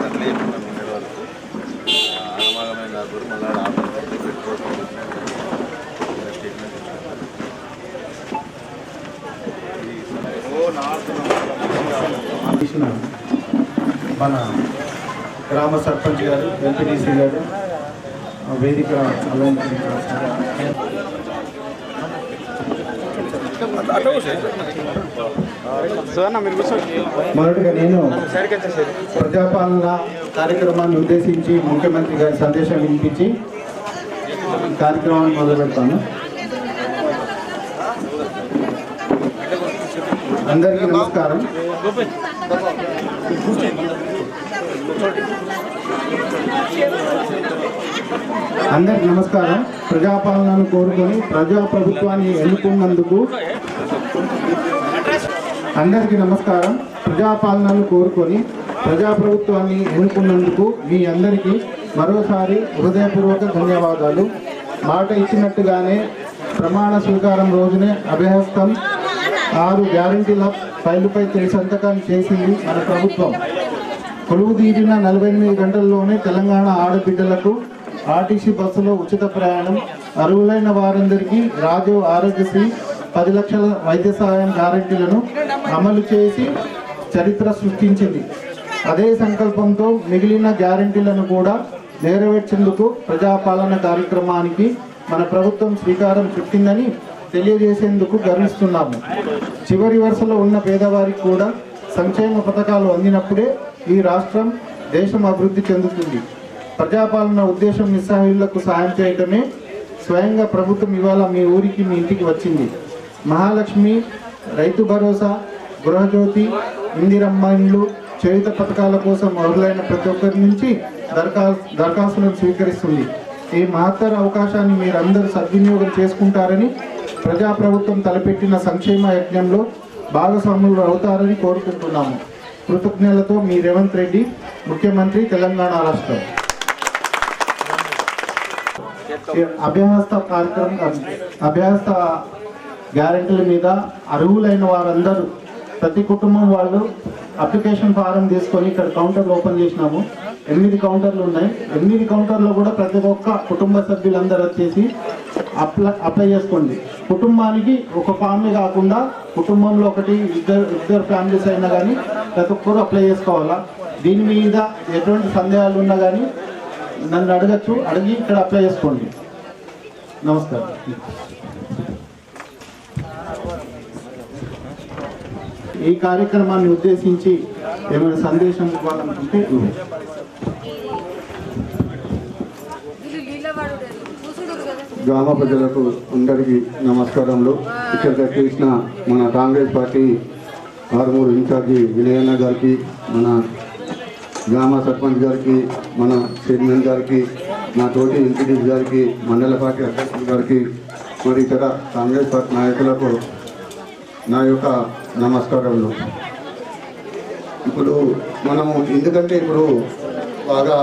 అట్లే నిన్నటి వరకు ఆగమాగమైన మళ్ళీ పెట్టుకోవడం మన గ్రామ సర్పంచ్ గారు ఎంపీటీసీ గారు వేదిక అలంకరించాల్సిన మొదటగా నేను ప్రజాపాలన కార్యక్రమాన్ని ఉద్దేశించి ముఖ్యమంత్రి గారి సందేశం వినిపించి కార్యక్రమాన్ని మొదలు పెడతాను. అందరికీ నమస్కారం. అందరికి నమస్కారం. ప్రజాపాలనను కోరుకొని ప్రజాప్రభుత్వాన్ని ఎన్నుకున్నందుకు అందరికీ నమస్కారం. ప్రజాపాలనను కోరుకొని ప్రజాప్రభుత్వాన్ని ఎన్నుకున్నందుకు మీ అందరికీ మరోసారి హృదయపూర్వక ధన్యవాదాలు. మాట ఇచ్చినట్టుగానే ప్రమాణ స్వీకారం రోజునే అభయహస్తం ఆరు గ్యారంటీల ఫైలుపై సంతకం చేసింది మన ప్రభుత్వం. కొలువు తీరిన నలభై ఎనిమిది గంటల్లోనే తెలంగాణ ఆడబిడ్డలకు ఆర్టీసీ బస్సులో ఉచిత ప్రయాణం. అర్హులైన వారందరికీ రాజు ఆరోగ్యశ్రీ పది లక్షల వైద్య సహాయం గ్యారంటీలను అమలు చేసి చరిత్ర సృష్టించింది. అదే సంకల్పంతో మిగిలిన గ్యారంటీలను కూడా నెరవేర్చేందుకు ప్రజాపాలన కార్యక్రమానికి మన ప్రభుత్వం శ్రీకారం చుట్టిందని తెలియజేసేందుకు గర్విస్తున్నాము. చివరి వరుసలో ఉన్న పేదవారికి కూడా సంక్షేమ పథకాలు అందినప్పుడే ఈ రాష్ట్రం దేశం అభివృద్ధి చెందుతుంది. ప్రజాపాలన ఉద్దేశం నిస్సహాయులకు సాయం చేయటమే స్వయంగా ప్రభుత్వం ఇవాళ మీ ఊరికి మీ ఇంటికి వచ్చింది. మహాలక్ష్మి రైతు భరోసా గృహజ్యోతి ఇందిరమ్మ ఇండ్లు చేయుత పథకాల కోసం అర్హులైన ప్రతి ఒక్కరి నుంచి దరఖాస్తు దరఖాస్తులను స్వీకరిస్తుంది. ఈ మహత్తర అవకాశాన్ని మీరందరూ సద్వినియోగం చేసుకుంటారని ప్రజాప్రభుత్వం తలపెట్టిన సంక్షేమ యజ్ఞంలో భాగస్వాములు అవుతారని కోరుకుంటున్నాము. కృతజ్ఞతలతో మీ రేవంత్ రెడ్డి ముఖ్యమంత్రి తెలంగాణ రాష్ట్రం. అభ్యవస్థ కార్యక్రమం అభ్యహస్త గ్యారెంటీల మీద అర్హులైన వారందరూ ప్రతి కుటుంబం వాళ్ళు అప్లికేషన్ ఫారం తీసుకొని ఇక్కడ కౌంటర్లు ఓపెన్ చేసినాము. ఎనిమిది కౌంటర్లు ఉన్నాయి. ఎనిమిది కౌంటర్లో కూడా ప్రతి ఒక్క కుటుంబ సభ్యులందరూ వచ్చేసి అప్లై అప్లై చేసుకోండి. కుటుంబానికి ఒక ఫ్యామిలీ కాకుండా కుటుంబంలో ఒకటి ఇద్దరు ఇద్దరు ఫ్యామిలీస్ అయినా కానీ ప్రతి ఒక్కరు అప్లై చేసుకోవాలా? దీని మీద ఎటువంటి సందేహాలు ఉన్నా కానీ నన్ను అడగచ్చు. అడిగి ఇక్కడ అప్లై చేసుకోండి. నమస్కారం. ఈ కార్యక్రమాన్ని ఉద్దేశించి ఏమైనా సందేశం ఇవ్వాలనుకుంటే గ్రామ ప్రజలకు అందరికీ నమస్కారములు. ఇక్కడ చేసిన మన కాంగ్రెస్ పార్టీ ఆరుమూరు ఇన్ఛార్జి వినయన్న గారికి మన గ్రామ సర్పంచ్ గారికి మన చైర్మన్ గారికి నా తోటి ఎంపీడీస్ గారికి మండల పార్టీ అధ్యక్షుల గారికి మరి ఇతర కాంగ్రెస్ పార్టీ నాయకులకు నా యొక్క నమస్కారములు. ఇప్పుడు మనము ఎందుకంటే ఇప్పుడు బాగా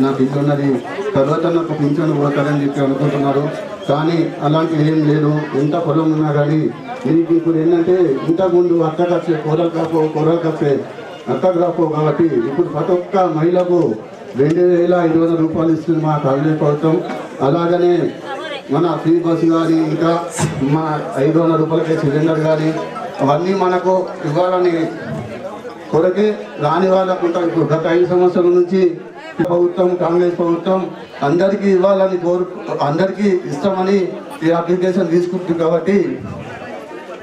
నాకు ఇల్లు ఉన్నది. తర్వాత నాకు పింఛను పోతారని చెప్పి అనుకుంటున్నారు. కానీ అలాంటివి ఏం లేదు. ఎంత పొలం ఉన్నా కానీ మీకు ఇప్పుడు ఏంటంటే ఇంతకుముందు అత్త కాసే కూరలు కాపో కూరలు కాసే అక్క కాపో కాబట్టి ఇప్పుడు ప్రతి ఒక్క మహిళకు రెండు వేల ఐదు వందల రూపాయలు ఇస్తుంది మా కాలనీ ప్రభుత్వం. అలాగనే మన ఫ్రీ బస్సు కానీ ఇంకా మన ఐదు వందల రూపాయలకి సిలిండర్ కానీ అవన్నీ మనకు ఇవ్వాలని కొరకే రాని వాళ్ళకు ఇప్పుడు గత ఐదు సంవత్సరాల నుంచి ప్రభుత్వం కాంగ్రెస్ ప్రభుత్వం అందరికీ ఇవ్వాలని కోరు అందరికీ ఇస్తామని ఈ అప్లికేషన్ తీసుకుంటుంది కాబట్టి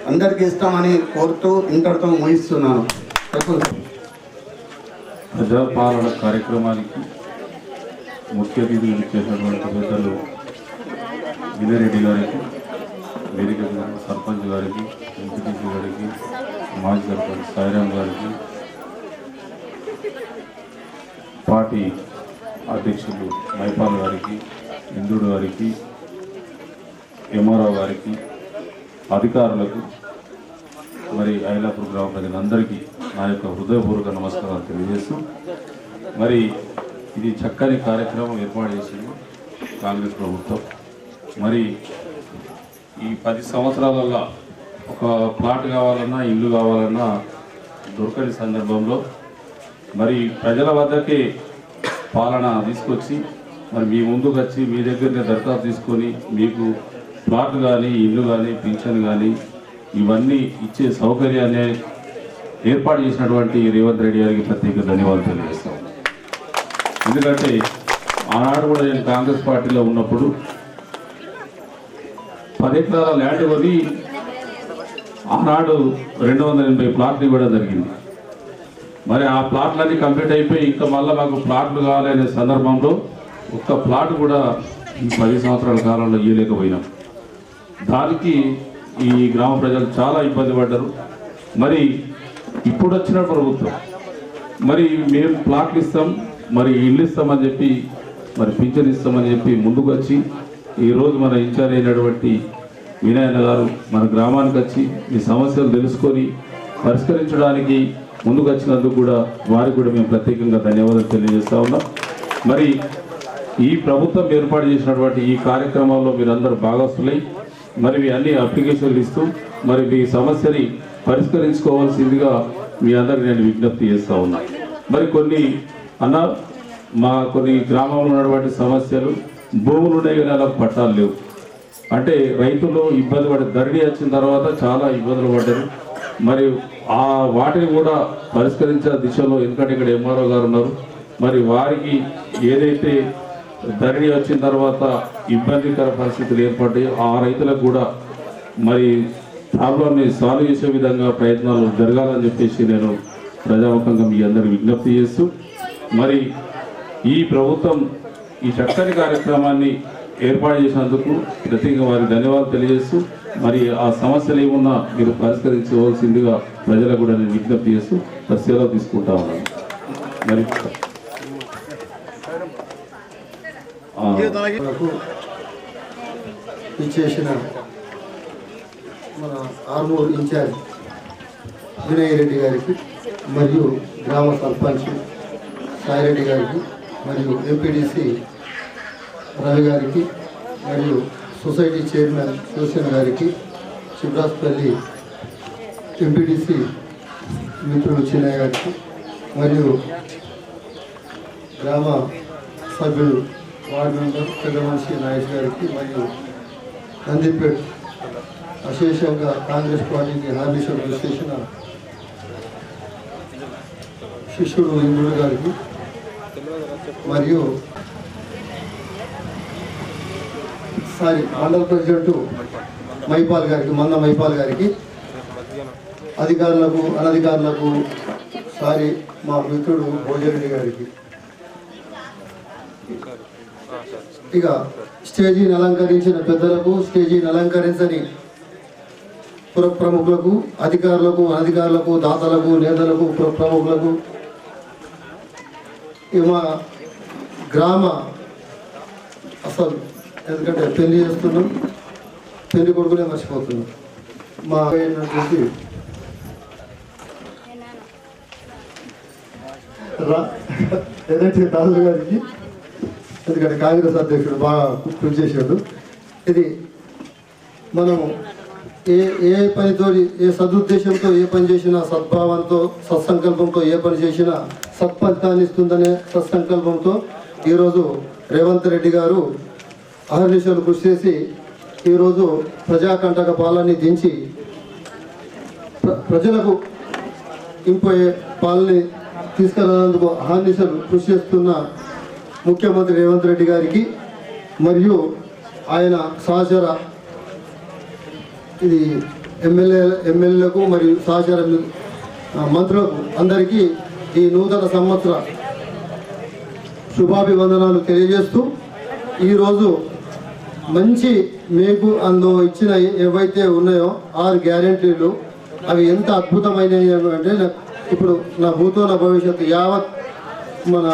అందరికీ ఇస్తామని కోరుతూ ఇంతటితో ముగిస్తున్నాను. ప్రజాపాలన కార్యక్రమానికి ముఖ్య అతిథులు ఇచ్చేసినటువంటి పెద్దలు విజయరెడ్డి గారికి వేదిక సర్పంచ్ గారికి ఎంపీటీసీ గారికి మాజీ సర్పంచ్ సాయిరామ్ గారికి పార్టీ అధ్యక్షులు మైపాల్ గారికి ఇందుడు గారికి ఎంఆర్ఓ గారికి అధికారులకు మరి ఐలాపూర్ గ్రామ ప్రజలందరికీ నా యొక్క హృదయపూర్వక నమస్కారాలు తెలియజేస్తూ మరి ఇది చక్కని కార్యక్రమం ఏర్పాటు చేసింది కాంగ్రెస్ ప్రభుత్వం. మరి ఈ పది సంవత్సరాలలో ఒక ప్లాట్ కావాలన్నా ఇల్లు కావాలన్నా దొరకని సందర్భంలో మరి ప్రజల వద్దకే పాలన తీసుకొచ్చి మరి మీ ముందుకు వచ్చి మీ దగ్గరనే దరఖాస్తు తీసుకొని మీకు ప్లాట్ కానీ ఇల్లు కానీ పింఛన్ కానీ ఇవన్నీ ఇచ్చే సౌకర్యాన్ని ఏర్పాటు చేసినటువంటి రేవంత్ రెడ్డి గారికి ప్రత్యేక ధన్యవాదాలు తెలియజేస్తాం ఎందుకంటే ఆనాడు కూడా నేను కాంగ్రెస్ పార్టీలో ఉన్నప్పుడు పది ఎకరాల ల్యాండ్ కొని ఆనాడు రెండు వందల ఎనభై ప్లాట్లు ఇవ్వడం జరిగింది. మరి ఆ ప్లాట్లన్నీ కంప్లీట్ అయిపోయి ఇంకా మళ్ళీ మాకు ప్లాట్లు కావాలనే సందర్భంలో ఒక్క ప్లాట్ కూడా ఈ పది సంవత్సరాల కాలంలో ఇవ్వలేకపోయినాం దానికి ఈ గ్రామ ప్రజలు చాలా ఇబ్బంది పడ్డారు. మరి ఇప్పుడు వచ్చిన ప్రభుత్వం మరి మేము ప్లాట్లు ఇస్తాం మరి ఇల్లు ఇస్తామని చెప్పి మరి పింఛన్ ఇస్తామని చెప్పి ముందుకు వచ్చి ఈరోజు మన ఇన్ఛార్జ్ అయినటువంటి వినాయన గారు మన గ్రామానికి వచ్చి ఈ సమస్యలు తెలుసుకొని పరిష్కరించడానికి ముందుకు వచ్చినందుకు కూడా వారికి కూడా మేము ప్రత్యేకంగా ధన్యవాదాలు తెలియజేస్తా ఉన్నాం. మరి ఈ ప్రభుత్వం ఏర్పాటు చేసినటువంటి ఈ కార్యక్రమాల్లో మీరందరూ భాగస్తులై మరి మీ అన్ని అప్లికేషన్లు ఇస్తూ మరి మీ సమస్యని పరిష్కరించుకోవాల్సిందిగా మీ అందరికి నేను విజ్ఞప్తి చేస్తూ ఉన్నా. మరి కొన్ని అన్న మా కొన్ని గ్రామంలో ఉన్నటువంటి సమస్యలు భూములు ఉన్నాయి కానీ అలా పట్టాలు లేవు. అంటే రైతులు ఇబ్బంది పడి ధరణి వచ్చిన తర్వాత చాలా ఇబ్బందులు పడ్డారు. మరి ఆ వాటిని కూడా పరిష్కరించే దిశలో ఎందుకంటే ఇక్కడ ఎంఆర్ఓ గారు ఉన్నారు. మరి వారికి ఏదైతే ధరణి వచ్చిన తర్వాత ఇబ్బందికర పరిస్థితులు ఏర్పడ్డాయో ఆ రైతులకు కూడా మరి ప్రాబ్లమ్ని సాల్వ్ చేసే విధంగా ప్రయత్నాలు జరగాలని చెప్పేసి నేను ప్రజాముఖంగా మీ అందరికి విజ్ఞప్తి చేస్తూ మరి ఈ ప్రభుత్వం ఈ చక్కని కార్యక్రమాన్ని ఏర్పాటు చేసినందుకు ప్రత్యేకంగా వారికి ధన్యవాదాలు తెలియజేస్తూ మరి ఆ సమస్యలు ఏమున్నా మీరు పరిష్కరించవలసిందిగా ప్రజలకు కూడా నేను విజ్ఞప్తి చేస్తూ మరి సెలవు తీసుకుంటా ఉన్నాను. మరి ఇచ్చేసిన మన ఆర్మూర్ ఇన్ఛార్జ్ వినయ్ రెడ్డి గారికి మరియు గ్రామ సర్పంచ్ సాయిరెడ్డి గారికి మరియు ఎంపీడీసీ రవి గారికి మరియు సొసైటీ చైర్మన్ సూచన్ గారికి శివరాజ్పల్లి ఎంపీడీసీ మిత్రులు చిన్నయ్య గారికి మరియు గ్రామ సభ్యులు వార్డు మెంబర్ పెద్దమనిషి నాయక్ గారికి మరియు నందిపేట్ అశేషంగా కాంగ్రెస్ పార్టీకి హామీషులు చేసిన శిష్యుడు ఇంద్రుడు గారికి మరియు సారీ మండల ప్రెసిడెంట్ మైపాల్ గారికి మంద మైపాల్ గారికి అధికారులకు అనధికారులకు సారీ మా మిత్రుడు భోజరెడ్డి గారికి. ఇక స్టేజీని అలంకరించిన పెద్దలకు స్టేజీని అలంకరించని పుర ప్రముఖులకు అధికారులకు అనధికారులకు దాతలకు నేతలకు పుర ప్రముఖులకు మా గ్రామ అసలు ఎందుకంటే పెళ్ళి చేస్తున్నాం పెళ్ళి కొడుకునే మర్చిపోతున్నాం. మా అయినటువంటి రా గారికి ఎందుకంటే కాంగ్రెస్ అధ్యక్షుడు బాగా కృషి చేశాడు. ఇది మనము ఏ ఏ పనితో ఏ సదుద్దేశంతో ఏ పని చేసినా సద్భావంతో సత్సంకల్పంతో ఏ పని చేసినా సత్ఫలితాన్ని ఇస్తుందనే సత్సంకల్పంతో ఈరోజు రేవంత్ రెడ్డి గారు అహర్నిశలు కృషి చేసి ఈరోజు ప్రజాకంటక పాలనని దించి ప్ర- ప్రజలకు ఇంపోయే పాలని తీసుకెళ్ళినందుకు అహర్నిశలు కృషి చేస్తున్న ముఖ్యమంత్రి రేవంత్ రెడ్డి గారికి మరియు ఆయన సహచర ఇది ఎమ్మెల్యే ఎమ్మెల్యేలకు మరియు సహచర మంత్రులకు అందరికీ ఈ నూతన సంవత్సర శుభాభివందనాలు తెలియజేస్తూ ఈరోజు మంచి మీకు అందులో ఇచ్చిన ఏవైతే ఉన్నాయో ఆరు గ్యారంటీలు అవి ఎంత అద్భుతమైనవి అంటే ఇప్పుడు నా భూతో నా భవిష్యత్తు యావత్ మన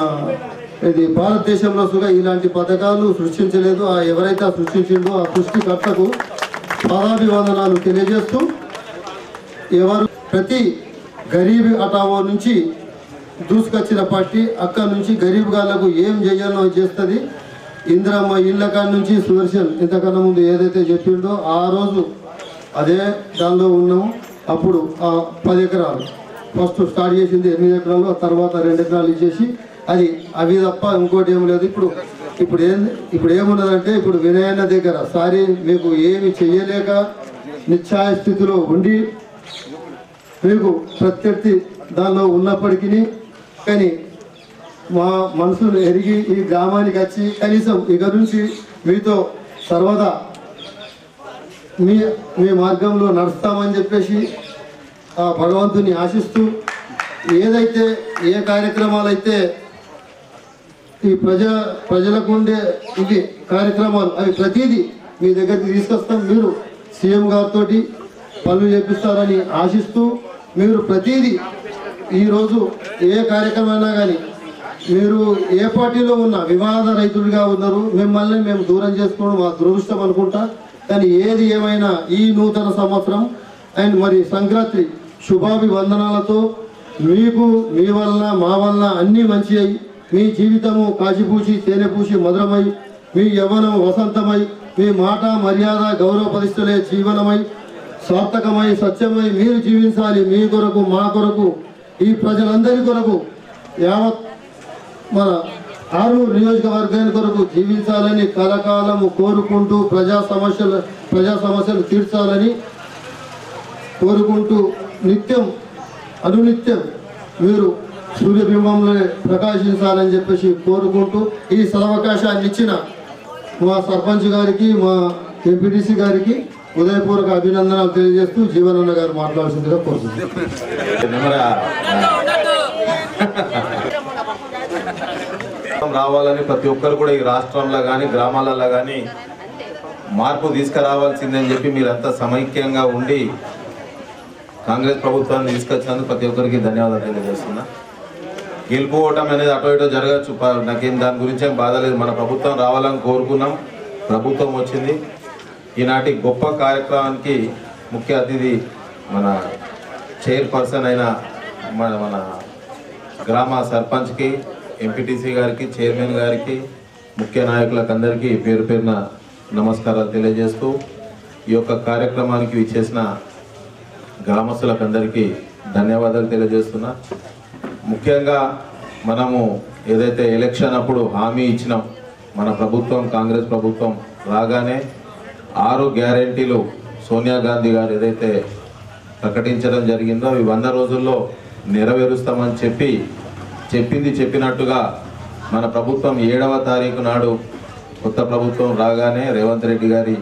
ఇది భారతదేశంలో కూడా ఇలాంటి పథకాలు సృష్టించలేదు. ఆ ఎవరైతే సృష్టించిందో సృష్టించిండో ఆ సృష్టికర్తకు పాదాభివందనాలు తెలియజేస్తూ ఎవరు ప్రతి గరీబ్ అటావో నుంచి దూసుకొచ్చిన పార్టీ అక్కడ నుంచి గరీబ్ గాళ్ళకు ఏం చేయాలో చేస్తుంది. ఇందిరమ్మ ఇళ్ళ కాడ నుంచి సుదర్శన్ ఇంతకన్నా ముందు ఏదైతే చెప్పిండో ఆ రోజు అదే దానిలో ఉన్నాము. అప్పుడు ఆ పది ఎకరాలు ఫస్ట్ స్టార్ట్ చేసింది ఎనిమిది ఎకరాలు ఆ తర్వాత రెండు ఎకరాలు ఇచ్చేసి అది అవి తప్ప ఇంకోటి ఏం లేదు. ఇప్పుడు ఇప్పుడు ఏం ఇప్పుడు ఏమున్నదంటే ఇప్పుడు వినయన్న దగ్గర సారీ మీకు ఏమి చెయ్యలేక నిశ్చాయ స్థితిలో ఉండి మీకు ప్రత్యర్థి దానిలో ఉన్నప్పటికీ కానీ మా మనసును ఎరిగి ఈ గ్రామానికి వచ్చి కనీసం ఇక నుంచి మీతో సర్వదా మీ మీ మార్గంలో నడుస్తామని చెప్పేసి ఆ భగవంతుని ఆశిస్తూ ఏదైతే ఏ కార్యక్రమాలు అయితే ఈ ప్రజా ప్రజలకు ఉండే ఇవి కార్యక్రమాలు అవి ప్రతిదీ మీ దగ్గరికి తీసుకొస్తాం. మీరు సీఎం గారితో పనులు చేపిస్తారని ఆశిస్తూ మీరు ప్రతిదీ ఈరోజు ఏ కార్యక్రమైనా కానీ మీరు ఏ పార్టీలో ఉన్నా వివాద రైతులుగా ఉన్నారు మిమ్మల్ని మేము దూరం చేసుకోవడం మా దురదృష్టం అనుకుంటా. కానీ ఏది ఏమైనా ఈ నూతన సంవత్సరం అండ్ మరి సంక్రాంతి శుభాభివందనాలతో మీకు మీ వలన మా వలన అన్నీ మంచి అయి మీ జీవితము కాచిపూసి తేనెపూసి మధురమై మీ యవనం వసంతమై మీ మాట మర్యాద గౌరవ పరిస్థితులే జీవనమై సార్థకమై సత్యమై మీరు జీవించాలి మీ కొరకు మా కొరకు. ఈ ప్రజలందరి కొరకు యావత్ మన ఆరు నియోజకవర్గాన్ని కొరకు జీవించాలని కలకాలము కోరుకుంటూ ప్రజా సమస్యలు ప్రజా సమస్యలు తీర్చాలని కోరుకుంటూ నిత్యం అనునిత్యం మీరు సూర్యబింబంలో ప్రకాశించాలని చెప్పేసి కోరుకుంటూ ఈ సదవకాశాన్ని ఇచ్చిన మా సర్పంచ్ గారికి మా ఎంపీటీసీ గారికి ఉదయపూర్వక అభినందనలు తెలియజేస్తూ జీవనన్న గారు మాట్లాడాల్సిందిగా కోరుతున్నాను. నెమరా రావాలని ప్రతి ఒక్కరు కూడా ఈ రాష్ట్రంలో కానీ గ్రామాలలో కానీ మార్పు తీసుకురావాల్సిందని చెప్పి మీరంతా సమైక్యంగా ఉండి కాంగ్రెస్ ప్రభుత్వాన్ని తీసుకొచ్చినందుకు ప్రతి ఒక్కరికి ధన్యవాదాలు తెలియజేస్తున్నా. గెలుపు ఓటం అనేది అటో ఇటో జరగచ్చు. నాకేం దాని గురించి ఏం బాధ లేదు. మన ప్రభుత్వం రావాలని కోరుకున్నాం. ప్రభుత్వం వచ్చింది. ఈనాటి గొప్ప కార్యక్రమానికి ముఖ్య అతిథి మన చైర్పర్సన్ అయిన మన మన గ్రామ సర్పంచ్కి ఎంపీటీసీ గారికి చైర్మన్ గారికి ముఖ్య నాయకులకు అందరికీ పేరు పేరున నమస్కారాలు తెలియజేస్తూ ఈ యొక్క కార్యక్రమానికి విచ్చేసిన గ్రామస్తులకు అందరికీ ధన్యవాదాలు తెలియజేస్తున్నా. ముఖ్యంగా మనము ఏదైతే ఎలక్షన్ అప్పుడు హామీ ఇచ్చినాం మన ప్రభుత్వం కాంగ్రెస్ ప్రభుత్వం రాగానే ఆరు గ్యారెంటీలు సోనియా గాంధీ గారు ఏదైతే ప్రకటించడం జరిగిందో అవి వంద రోజుల్లో నెరవేరుస్తామని చెప్పి చెప్పింది చెప్పినట్టుగా మన ప్రభుత్వం ఏడవ తారీఖు నాడు కొత్త ప్రభుత్వం రాగానే రేవంత్ రెడ్డి గారి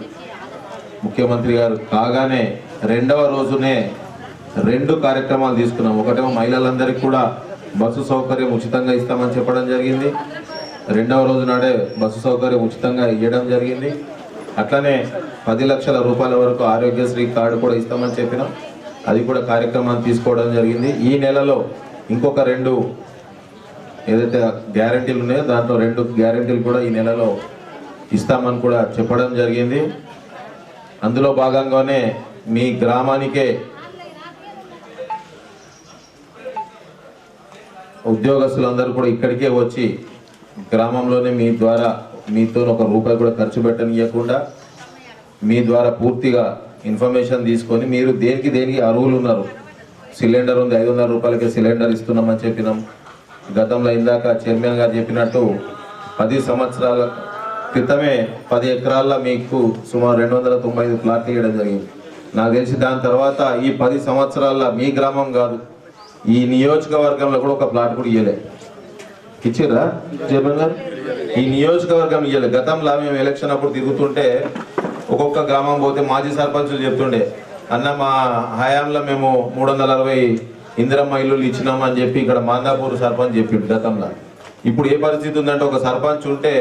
ముఖ్యమంత్రి గారు కాగానే రెండవ రోజునే రెండు కార్యక్రమాలు తీసుకున్నాం. ఒకటేమో మహిళలందరికీ కూడా బస్సు సౌకర్యం ఉచితంగా ఇస్తామని చెప్పడం జరిగింది. రెండవ రోజు నాడే బస్సు సౌకర్యం ఉచితంగా ఇవ్వడం జరిగింది. అట్లనే పది లక్షల రూపాయల వరకు ఆరోగ్యశ్రీ కార్డు కూడా ఇస్తామని చెప్పినాం. అది కూడా కార్యక్రమాన్ని తీసుకోవడం జరిగింది. ఈ నెలలో ఇంకొక రెండు ఏదైతే గ్యారంటీలు ఉన్నాయో దాంట్లో రెండు గ్యారంటీలు కూడా ఈ నెలలో ఇస్తామని కూడా చెప్పడం జరిగింది. అందులో భాగంగానే మీ గ్రామానికే ఉద్యోగస్తులందరూ కూడా ఇక్కడికే వచ్చి గ్రామంలోనే మీ ద్వారా మీతో ఒక రూపాయి కూడా ఖర్చు పెట్టనియకుండా మీ ద్వారా పూర్తిగా ఇన్ఫర్మేషన్ తీసుకొని మీరు దేనికి దేనికి అర్హులు ఉన్నారు? సిలిండర్ ఉంది ఐదు వందల రూపాయలకి సిలిండర్ ఇస్తున్నామని చెప్పినాం. గతంలో ఇందాక చైర్మన్ గారు చెప్పినట్టు పది సంవత్సరాల క్రితమే పది ఎకరాల్లో మీకు సుమారు రెండు వందల తొంభై ఐదు ప్లాట్లు ఇవ్వడం జరిగింది. నాకు తెలిసి దాని తర్వాత ఈ పది సంవత్సరాల మీ గ్రామం కాదు ఈ నియోజకవర్గంలో కూడా ఒక ప్లాట్ కూడా ఇవ్వలేదు ఇచ్చిర్రా చైర్మన్ గారు? ఈ నియోజకవర్గం ఇవ్వాలి గతంలో మేము ఎలక్షన్ అప్పుడు తిరుగుతుంటే ఒక్కొక్క గ్రామం పోతే మాజీ సర్పంచులు చెప్తుండే అన్న మా హయాంలో మేము మూడు వందల అరవై ఇందిరమ్మ ఇల్లులు ఇచ్చినామని చెప్పి ఇక్కడ మాందాపూర్ సర్పంచ్ చెప్పిండు గతంలో. ఇప్పుడు ఏ పరిస్థితి ఉందంటే ఒక సర్పంచ్ ఉంటే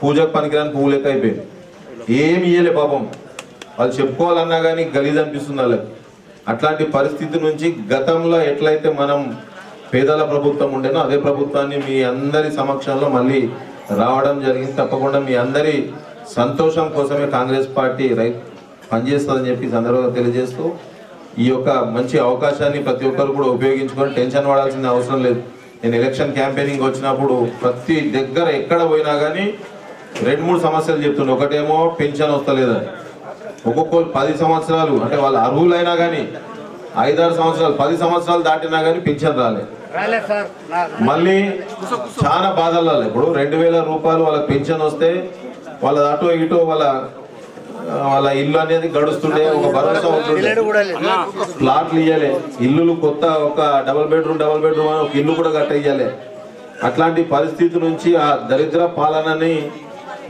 పూజకు పనికిరాని పువ్వు లెక్క అయిపోయింది. ఏమి ఇయ్యలే పాపం. వాళ్ళు చెప్పుకోవాలన్నా కానీ గలీజ్ అనిపిస్తుంది వాళ్ళకి. అట్లాంటి పరిస్థితి నుంచి గతంలో ఎట్లయితే మనం పేదల ప్రభుత్వం ఉండేనో అదే ప్రభుత్వాన్ని మీ అందరి సమక్షంలో మళ్ళీ రావడం జరిగింది. తప్పకుండా మీ అందరి సంతోషం కోసమే కాంగ్రెస్ పార్టీ రై పనిచేస్తుందని చెప్పి సందర్భంగా తెలియజేస్తూ ఈ యొక్క మంచి అవకాశాన్ని ప్రతి ఒక్కరు కూడా ఉపయోగించుకొని టెన్షన్ పడాల్సిన అవసరం లేదు. నేను ఎలక్షన్ క్యాంపెయినింగ్ వచ్చినప్పుడు ప్రతి దగ్గర ఎక్కడ పోయినా కానీ రెండు మూడు సమస్యలు చెప్తుండే. ఒకటేమో పెన్షన్ వస్తలేదని. ఒక్కొక్కరు పది సంవత్సరాలు అంటే వాళ్ళు అర్హులైనా కానీ ఐదారు సంవత్సరాలు పది సంవత్సరాలు దాటినా కానీ పెన్షన్ రాలేదు. మళ్ళీ చాలా బాధలు ఇప్పుడు రెండు వేల రూపాయలు వాళ్ళకి పెన్షన్ వస్తే వాళ్ళ అటో ఇటో వాళ్ళ వాళ్ళ ఇల్లు అనేది గడుస్తుండే ఒక భరోసా ఉంటుండే. ప్లాట్లు ఇయ్యలే. ఇల్లులు కొత్త ఒక డబల్ బెడ్రూమ్ డబల్ బెడ్రూమ్ అని ఒక ఇల్లు కూడా కట్ట ఇయ్యలే అట్లాంటి పరిస్థితి నుంచి ఆ దరిద్ర పాలనని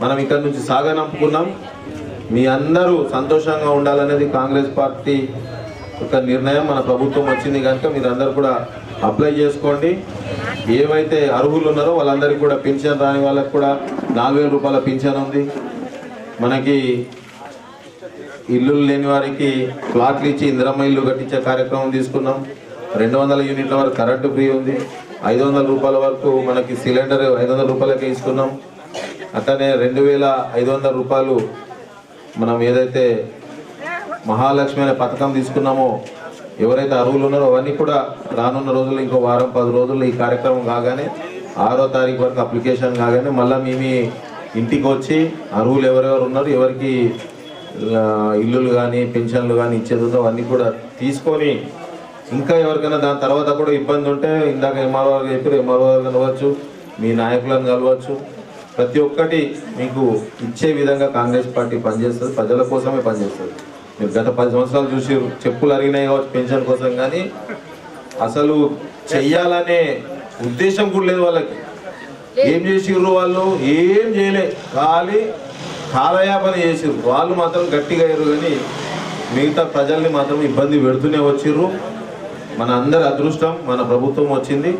మనం ఇక్కడ నుంచి సాగనంపుకున్నాం. మీ అందరూ సంతోషంగా ఉండాలనేది కాంగ్రెస్ పార్టీ ఒక నిర్ణయం. మన ప్రభుత్వం వచ్చింది కనుక మీరు అందరూ కూడా అప్లై చేసుకోండి. ఏవైతే అర్హులు ఉన్నారో వాళ్ళందరికీ కూడా పింఛన్ రాని వాళ్ళకి కూడా నాలుగు వేల రూపాయల పింఛన్ ఉంది. మనకి ఇల్లు లేని వారికి ప్లాట్లు ఇచ్చి ఇందిరమ్మ ఇల్లు కట్టించే కార్యక్రమం తీసుకున్నాం. రెండు వందల యూనిట్ల వరకు కరెంటు ఫ్రీ ఉంది. ఐదు వందల రూపాయల వరకు మనకి సిలిండర్ ఐదు వందల రూపాయలకే ఇస్తున్నాం. అట్లనే రెండు వేల ఐదు వందల రూపాయలు మనం ఏదైతే మహాలక్ష్మి అనే పథకం తీసుకున్నామో ఎవరైతే అర్హులు ఉన్నారో అవన్నీ కూడా రానున్న రోజుల్లో ఇంకో వారం పది రోజుల్లో ఈ కార్యక్రమం కాగానే ఆరో తారీఖు వరకు అప్లికేషన్ కాగానే మళ్ళీ మేము ఇంటికి వచ్చి అర్హులు ఎవరెవరు ఉన్నారు ఎవరికి ఇల్లులు కానీ పెన్షన్లు కానీ ఇచ్చేది అవన్నీ కూడా తీసుకొని ఇంకా ఎవరికైనా దాని తర్వాత కూడా ఇబ్బంది ఉంటే ఇందాక ఎంఆర్ఓ చెప్పారు ఎంఆర్ఓ కలవచ్చు మీ నాయకులను కలవచ్చు. ప్రతి ఒక్కటి మీకు ఇచ్చే విధంగా కాంగ్రెస్ పార్టీ పనిచేస్తుంది ప్రజల కోసమే పనిచేస్తుంది. మీరు గత పది సంవత్సరాలు చూసి చెప్పులు అరిగినాయి కావచ్చు పెన్షన్ కోసం కానీ. అసలు చెయ్యాలనే ఉద్దేశం కూడా లేదు వాళ్ళకి. ఏం చేసిర్రు వాళ్ళు? ఏం చేయలే. ఖాళీ కాలయాపన చేసిర్రు. వాళ్ళు మాత్రం గట్టిగా అయ్యారు కానీ మిగతా ప్రజల్ని మాత్రం ఇబ్బంది పెడుతూనే వచ్చిర్రు. మన అందరి అదృష్టం మన ప్రభుత్వం వచ్చింది.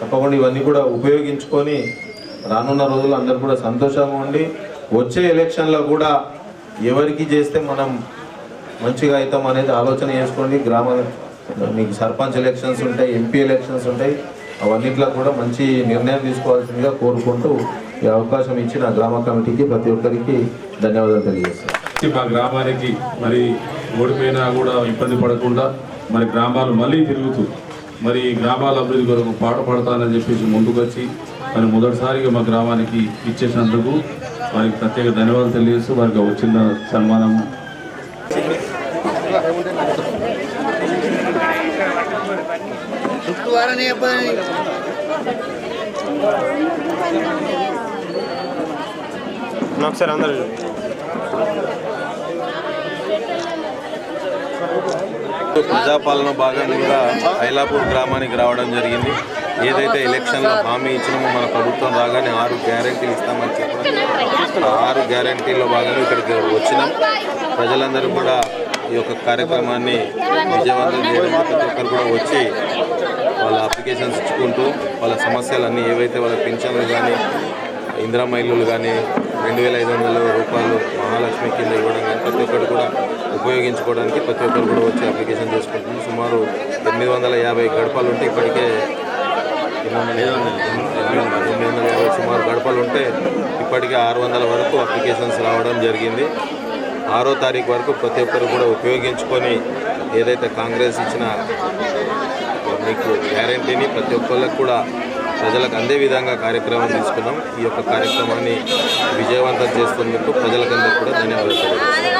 తప్పకుండా ఇవన్నీ కూడా ఉపయోగించుకొని రానున్న రోజుల్లో అందరు కూడా సంతోషంగా ఉండి వచ్చే ఎలక్షన్లో కూడా ఎవరికి చేస్తే మనం మంచిగా అవుతాం అనేది ఆలోచన చేసుకోండి. గ్రామ మీకు సర్పంచ్ ఎలక్షన్స్ ఉంటాయి ఎంపీ ఎలక్షన్స్ ఉంటాయి. అవన్నిట్లో కూడా మంచి నిర్ణయం తీసుకోవాల్సిందిగా కోరుకుంటూ ఈ అవకాశం ఇచ్చిన గ్రామ కమిటీకి ప్రతి ఒక్కరికి ధన్యవాదాలు తెలియజేస్తాను. మా గ్రామానికి మరి ఓడిపోయినా కూడా ఇబ్బంది పడకుండా మరి గ్రామాలు మళ్ళీ తిరుగుతూ మరి గ్రామాల అభివృద్ధి కొరకు పాటుపడతానని చెప్పేసి ముందుకొచ్చి మరి మొదటిసారిగా మా గ్రామానికి ఇచ్చేసినందుకు వారికి ప్రత్యేక ధన్యవాదాలు తెలియజేస్తూ వారికి వచ్చిన సన్మానం ఒకసారి అందరూ ప్రజాపాలన భాగంగా ఐలాపూర్ గ్రామానికి రావడం జరిగింది. ఏదైతే ఎలక్షన్లో హామీ ఇచ్చినామో మన ప్రభుత్వం రాగానే ఆరు గ్యారంటీలు ఇస్తామని చెప్పడం ఆ ఆరు గ్యారంటీల్లో భాగంగా ఇక్కడికి వచ్చినాం. ప్రజలందరూ కూడా యొక్క కార్యక్రమాన్ని విజయవంతం చేయడానికి ప్రతి ఒక్కరు కూడా వచ్చి వాళ్ళ అప్లికేషన్స్ ఇచ్చుకుంటూ వాళ్ళ సమస్యలన్నీ ఏవైతే వాళ్ళ పెన్షన్లు కానీ ఇందిరా ఇల్లులు కానీ రెండు వేల ఐదు వందల రూపాయలు మహాలక్ష్మి కింద ఇవ్వడం కానీ ప్రతి ఒక్కరు కూడా ఉపయోగించుకోవడానికి ప్రతి ఒక్కరు కూడా వచ్చి అప్లికేషన్ చేసుకుంటుంది సుమారు ఎనిమిది వందల యాభై గడపలు ఉంటే ఇప్పటికే ఎనిమిది ఎనిమిది వందల యాభై సుమారు గడపలు ఉంటే ఇప్పటికే ఆరు వందల వరకు అప్లికేషన్స్ రావడం జరిగింది. ఆరో తారీఖు వరకు ప్రతి ఒక్కరు కూడా ఉపయోగించుకొని ఏదైతే కాంగ్రెస్ ఇచ్చిన మీకు గ్యారంటీని ప్రతి ఒక్కళ్ళకు కూడా ప్రజలకు అందే విధంగా కార్యక్రమం తీసుకున్నాం. ఈ యొక్క కార్యక్రమాన్ని విజయవంతం చేస్తున్నందుకు ప్రజలకందరూ కూడా ధన్యవాదాలు.